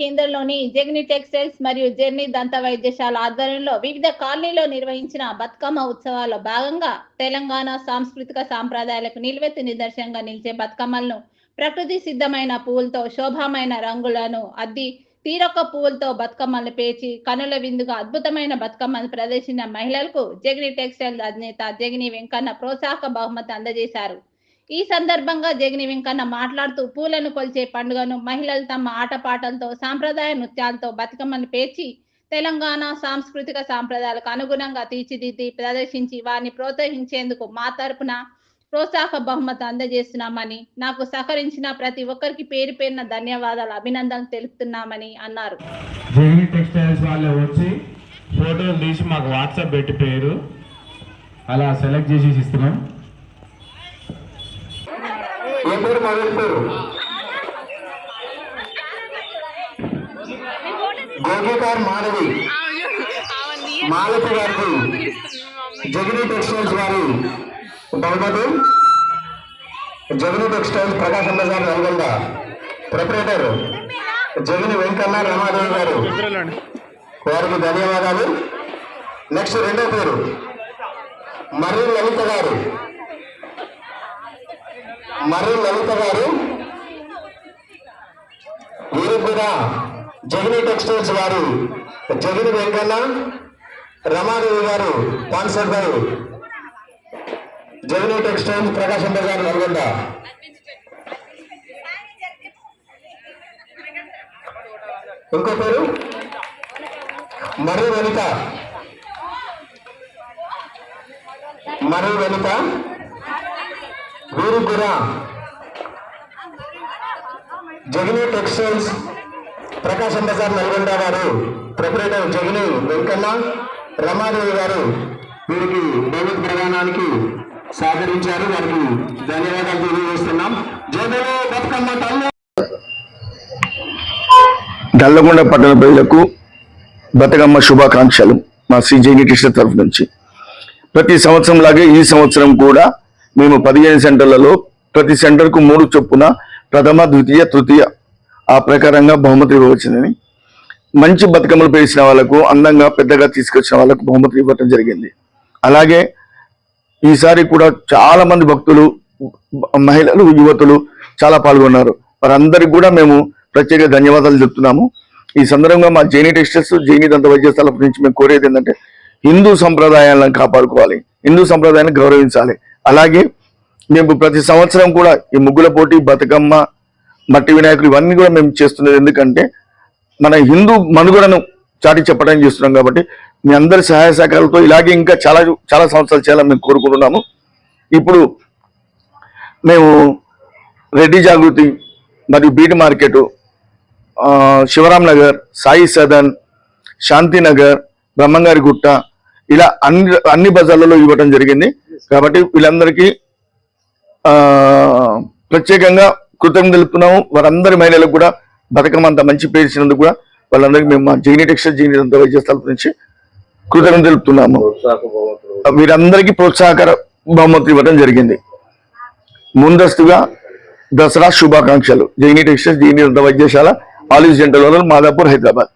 కేంద్రంలోని జెగ్ని టెక్స్టైల్స్ మరియు జెర్నీ దంత వైద్యశాల ఆధ్వర్యంలో వివిధ కాలనీలో నిర్వహించిన బతుకమ్మ ఉత్సవాల్లో భాగంగా తెలంగాణ సాంస్కృతిక సాంప్రదాయాలకు నిలువెత్తు నిదర్శనంగా నిలిచే బతుకమ్మలను ప్రకృతి సిద్ధమైన పువ్వులతో శోభామైన రంగులను అద్ది తీరొక్క పువ్వులతో బతుకమ్మలను పేర్చి కనుల విందుగా అద్భుతమైన బతుకమ్మను ప్రదర్శించిన మహిళలకు జగిని టెక్స్టైల్ అధినేత జగిని వెంకన్న ప్రోత్సాహక బహుమతి అందజేశారు. ఈ సందర్భంగా జగని వెంకన్న మాట్లాడుతూ పూలను కొలిచే పండుగను మహిళలు తమ ఆటపాటలతో సాంప్రదాయ నృత్యాలతో బతుకమ్మను పేర్చి తెలంగాణ సాంస్కృతిక సాంప్రదాయాలకు అనుగుణంగా తీర్చిదిద్ది ప్రదర్శించి వారిని ప్రోత్సహించేందుకు మా తరపున ప్రోత్సాహక బహుమతి అందజేస్తున్నామని నాకు సహకరించిన ప్రతి ఒక్కరికి పేరు పేరున ధన్యవాదాలు అభినందనలు తెలుపుతున్నామని అన్నారు. టెక్స్టైల్స్ వాళ్ళు వచ్చి ఫోటోలు తీసి మాకు వాట్సాప్ పెట్టి పేరు. అలా సెలెక్ట్ చేసి ఇస్తున్నాం. ఏ పేరు మొదటి పేరు గోగికార్ మాధవి. మాలతి గారికి జగనీ టెక్స్టైల్స్ వారి బహుమతి. జగనీ టెక్స్టైల్స్ ప్రకాశం బజార్ నల్గొండ. ప్రొపరేటర్ జగని వెంకన్న రామాదేవి గారు. వారికి ధన్యవాదాలు. నెక్స్ట్ రెండో పేరు. మర్రి లలిత గారు. మర్రి లలిత గారు. వీరు కూడా జగని టెక్స్టైల్స్ వారు జగని వెంకన్న రమాదేవి గారు పాన్సర్ గారు. జగని టెక్స్టైల్స్ ప్రకాశం బజార్ నల్గొండ. ఇంకో పేరు? మర్రి వనిత. మర్రి వనిత. వీరు కూడా జగని టెక్స్టైల్స్ ప్రకాశం బజార్ నల్గొండ గారు ప్రొపరేటర్ జగని వెంకన్న రమాదేవి గారు వీరికి డేవిడ్ ప్రధానానికి సహకరించారు. వారికి ధన్యవాదాలు తెలియజేస్తున్నాం. జయదేవో బతుకమ్మ తల్లి! నల్లగొండ పట్టణ ప్రజలకు బతుకమ్మ శుభాకాంక్షలు మా శ్రీ సిజేని కృష్ణ తరఫు నుంచి. ప్రతి సంవత్సరం లాగే ఈ సంవత్సరం కూడా మేము పదిహేను సెంటర్లలో ప్రతి సెంటర్కు మూడు చొప్పున ప్రథమ ద్వితీయ తృతీయ ఆ ప్రకారంగా బహుమతి ఇవ్వవచ్చునని. మంచి బతుకమ్మలు పేసిన వాళ్ళకు అందంగా పెద్దగా తీసుకొచ్చిన వాళ్ళకు బహుమతి ఇవ్వటం జరిగింది. అలాగే ఈసారి కూడా చాలా మంది భక్తులు మహిళలు యువతులు చాలా పాల్గొన్నారు. వారందరికి కూడా మేము ప్రత్యేక ధన్యవాదాలు చెప్తున్నాము. ఈ సందర్భంగా మా జైని టెక్స్టైల్స్ జైని దంత వైద్యశాల నుంచి మేము కోరేది ఏంటంటే హిందూ సంప్రదాయాలను కాపాడుకోవాలి. హిందూ సంప్రదాయాన్ని గౌరవించాలి. అలాగే మేము ప్రతి సంవత్సరం కూడా ఈ ముగ్గుల పోటీ బతుకమ్మ మట్టి వినాయకులు ఇవన్నీ కూడా మేము చేస్తున్నది. ఎందుకంటే మన హిందూ మనుగడను చాటి చెప్పడానికి చేస్తున్నాం కాబట్టి మీ అందరి సహాయ సహకారాలతో ఇలాగే ఇంకా చాలా చాలా సంవత్సరాలు చేయాలని మేము కోరుకుంటున్నాము. ఇప్పుడు మేము రెడ్డి జాగృతి మరియు బీట్ మార్కెట్ శివరాం నగర్ సాయి సదన్ శాంతినగర్ బ్రహ్మంగారి గుట్ట ఇలా అన్ని అన్ని బజార్లలో ఇవ్వటం జరిగింది. కాబట్టి వీళ్ళందరికీ ఆ ప్రత్యేకంగా కృతజ్ఞతలు తెలుపుతున్నాము. వారందరి మహిళలకు కూడా బతుకమ్మ అంత మంచి పేరు ఇచ్చినందుకు కూడా వాళ్ళందరికీ మేము మా జీని టెక్స్టైల్ జీని దంత వైద్యస్థల నుంచి కృతజ్ఞతలు తెలుపుతున్నాము. వీరందరికీ ప్రోత్సాహకర బహుమతులు ఇవ్వడం జరిగింది. ముందస్తుగా దసరా శుభాకాంక్షలు. జైని టెక్స్టైల్స్ జైని వైద్యశాల ఆలిస్ జంటలో మాదాపూర్ హైదరాబాద్.